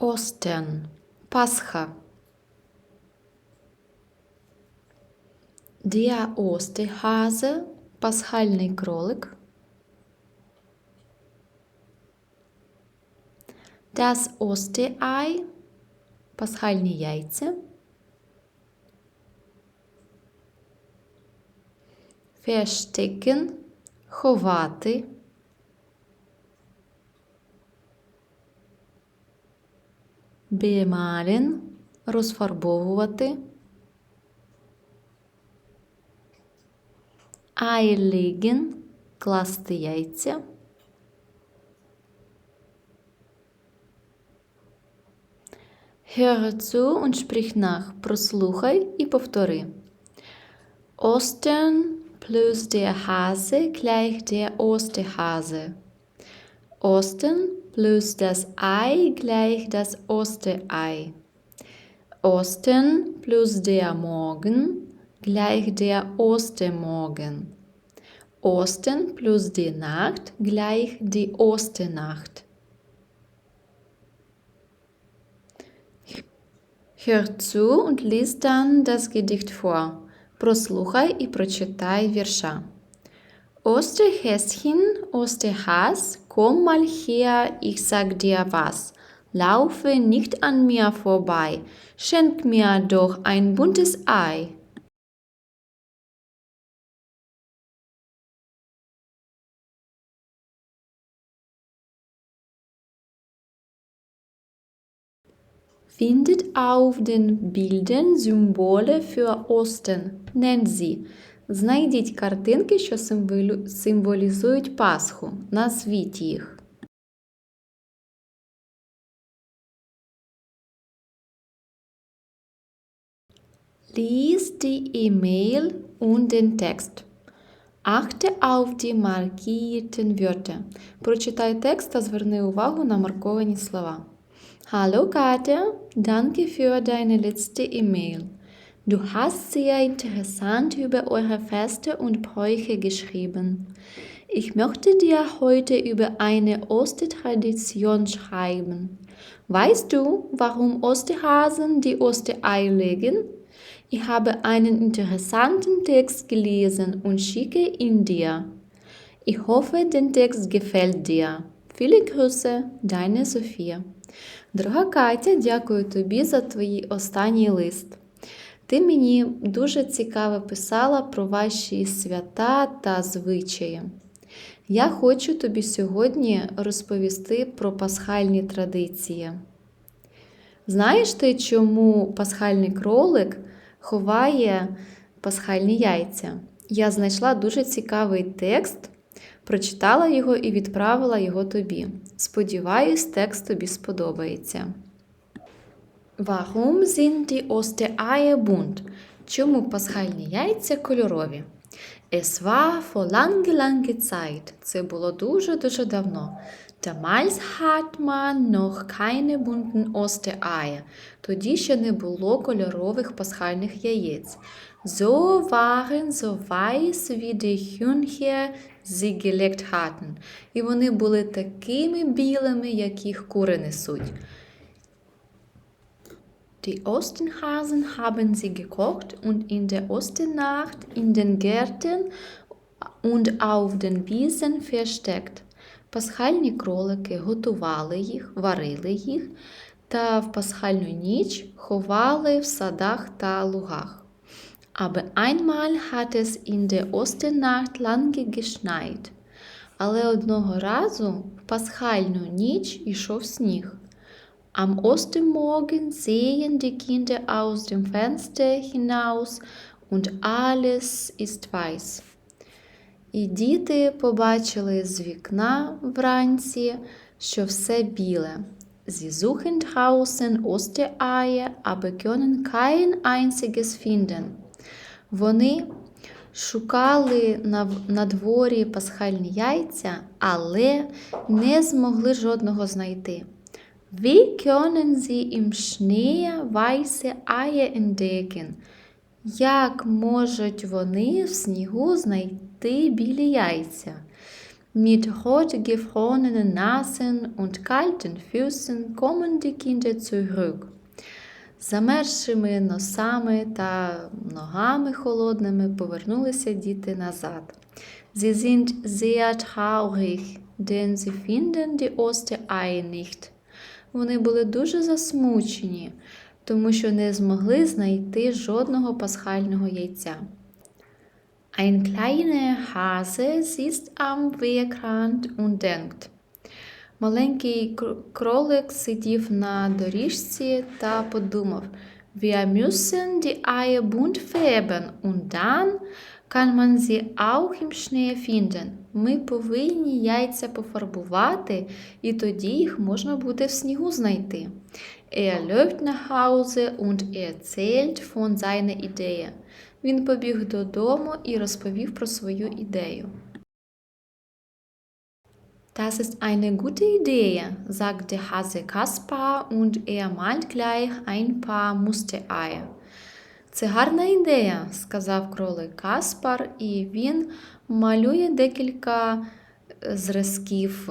Остern. Пасха. Der Osterhase. Пасхальний кролик. Das Osterei. Пасхальні яйця. Verstecken. Ховати. Bemalen. Розфарбовувати. Eierlegen. Класти яйця. Höre zu und sprich nach. Прослухай і повтори. Ostern plus der Hase gleich der Osterhase. Ostern plus das Ei gleich das Osterei. Ostern plus der Morgen gleich der Ostermorgen. Ostern plus die Nacht gleich die Osternacht. Hör zu und lies dann das Gedicht vor. Прослухай і прочитай вірша. Osterhäschen, Osterhas, komm mal her, ich sag dir was. Laufe nicht an mir vorbei, schenk mir doch ein buntes Ei. Findet auf den Bildern Symbole für Osten. Nennt sie. Знайдіть картинки, що символізують Пасху. Назвіть їх. Lies die E-Mail und den Text. Achte auf die markierten Wörter. Prочитай текст та зверни увагу на марковані слова. Hallo Katja, danke für deine letzte E-Mail. Du hast sehr interessant über eure Feste und Bräuche geschrieben. Ich möchte dir heute über eine Ostertradition schreiben. Weißt du, warum Osterhasen die Osterei legen? Ich habe einen interessanten Text gelesen und schicke ihn dir. Ich hoffe, den Text gefällt dir. Viele Grüße, deine Sophia. Дорога Катя, дякую тобі за твій останній лист. Ти мені дуже цікаво писала про ваші свята та звичаї. Я хочу тобі сьогодні розповісти про пасхальні традиції. Знаєш ти, чому пасхальний кролик ховає пасхальні яйця? Я знайшла дуже цікавий текст, прочитала його і відправила його тобі. Сподіваюсь, текст тобі сподобається. Warum sind die Ostereier bunt? Чому пасхальні яйця кольорові? Es war vor lange, lange Zeit. Це було дуже-дуже давно. Damals hat man noch keine bunten Ostereier. Тоді ще не було кольорових пасхальних яєць. So waren so weiß wie die Hühner sie gelegt hatten. І вони були такими білими, як їх кури несуть. Die Ostenhasen haben sie gekocht und in der Osternacht in den Gärten und auf den Wiesen versteckt. Пасхальні кролики готували їх, варили їх та в пасхальну ніч ховали в садах та лугах. Aber einmal hat es in der Osternacht lange geschneit. Але одного разу в пасхальну ніч ішов сніг. Am Ostermorgen sehen die Kinder aus dem Fenster hinaus und alles ist weiß. І діти побачили з вікна вранці, що все біле. Sie suchen draußen Ostereier, aber können kein einziges finden. Вони шукали на, на дворі пасхальні яйця, але не змогли жодного знайти. Wie können sie im Schnee weiße Eier entdecken? Як можуть вони в снігу знайти білі яйця? Mit rot Nasen und kalten Füßen kommen die Kinder zurück. Замерзшими носами та ногами холодними повернулися діти назад. Sie sind sehr traurig, denn sie finden die Osterei nicht. Вони були дуже засмучені, тому що не змогли знайти жодного пасхального яйця. Ein kleiner Hase sitzt am Wegrand und denkt. Маленький кролик сидів на доріжці та подумав: Wir müssen die Eier bunt färben und dann kann man sie auch im Schnee finden. Ми повинні яйця пофарбувати, і тоді їх можна буде в снігу знайти. Er läuft nach Hause und erzählt von seiner Idee. Він побіг додому і розповів про свою ідею. Das ist eine gute Idee, sagt der Hase Kaspar und er malt gleich ein paar Mustereier. Це гарна ідея, сказав кролик Каспар, і він малює декілька е, зразків.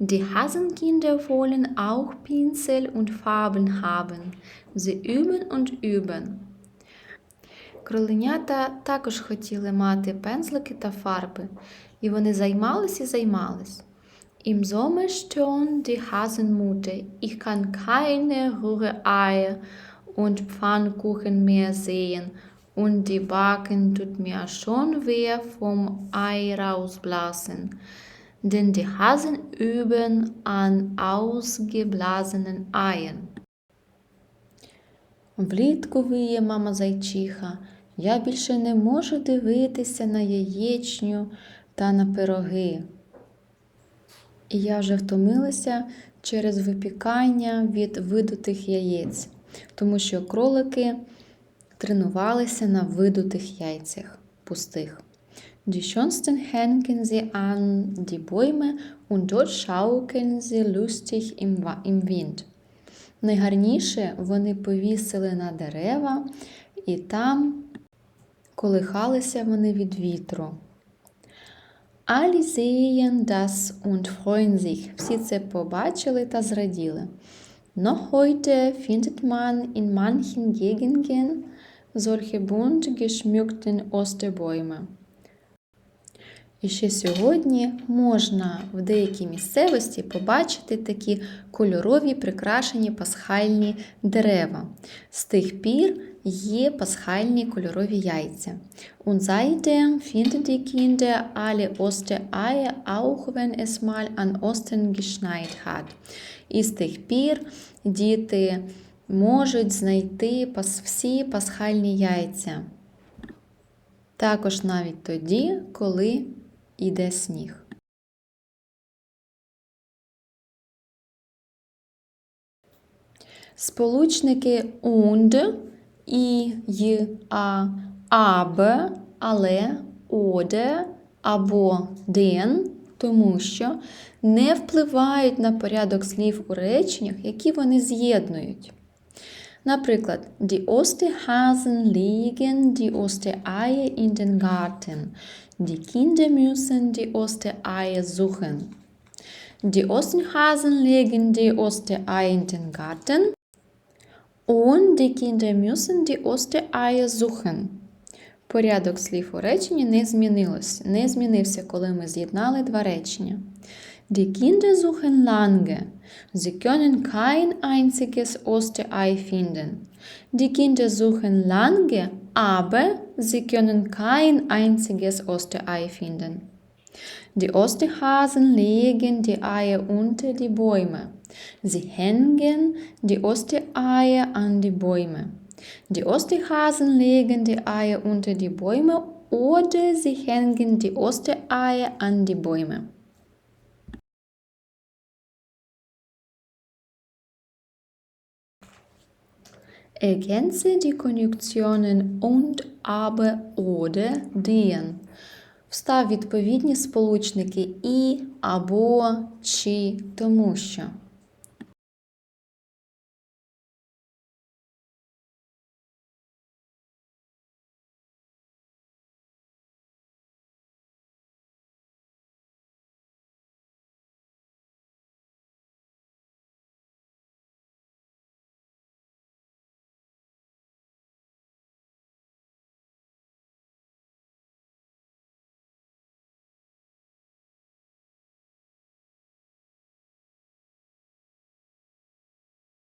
Die Hasenkinder wollen auch Pinsel und Farben haben. Sie üben und üben. Кроленята також хотіли мати пензлики та фарби, і вони займались і займались. Im Sommer schon die Hasenmutter, ich kann keine Rührei und Pfannkuchen mehr sehen und die Backen tut mir schon weh vom Ei rausblasen. Denn die Hasen üben an ausgeblasenen Eiern. Влітку виє мама зайчиха. Я більше не можу дивитися на яєчню та на пироги. І я вже втомилася через випікання від видутих яєць, тому що кролики тренувалися на видутих яйцях пустих. Die schönsten hängen sie an die Bäume und dort schaukeln sie lustig im, im Wind. Найгарніше вони повісили на дерева, і там колихалися вони від вітру. Alle sehen das und freuen sich. Всі це побачили та зраділи. Noch heute findet man in manchen Gegenden solche bunt geschmückten Osterbäume. І ще сьогодні можна в деякій місцевості побачити такі кольорові прикрашені пасхальні дерева. З тих пір є пасхальні кольорові яйця. Und seitdem finden die Kinder alle Ostereier, auch wenn es mal an Ostern geschneit hat. І з тих пір діти можуть знайти всі пасхальні яйця. Також навіть тоді, коли йде сніг. Сполучники und, і, й, а, абе, але, оде або ден, тому що не впливають на порядок слів у реченнях, які вони з'єднують. Наприклад, die Osterhasen legen die Ostereier in den Garten. Die Kinder müssen die Ostereier suchen. Die Osterhasen legen die Ostereier in den Garten. Und die Kinder müssen die Ostereier suchen. Порядок слів у реченні не змінилось, не змінився, коли ми з'єднали два речення. Die Kinder suchen lange. Sie können kein einziges Osterei finden. Die Kinder suchen lange, aber sie können kein einziges Osterei finden. Die Osterhasen legen die Eier unter die Bäume. Sie hängen die Ostereier an die Bäume. Die Osterhasen legen die Eier unter die Bäume oder sie hängen die Ostereier an die Bäume. Ergänze die Konjunktionen und, aber, oder, den. Встав відповідні сполучники і, або, чи, тому що.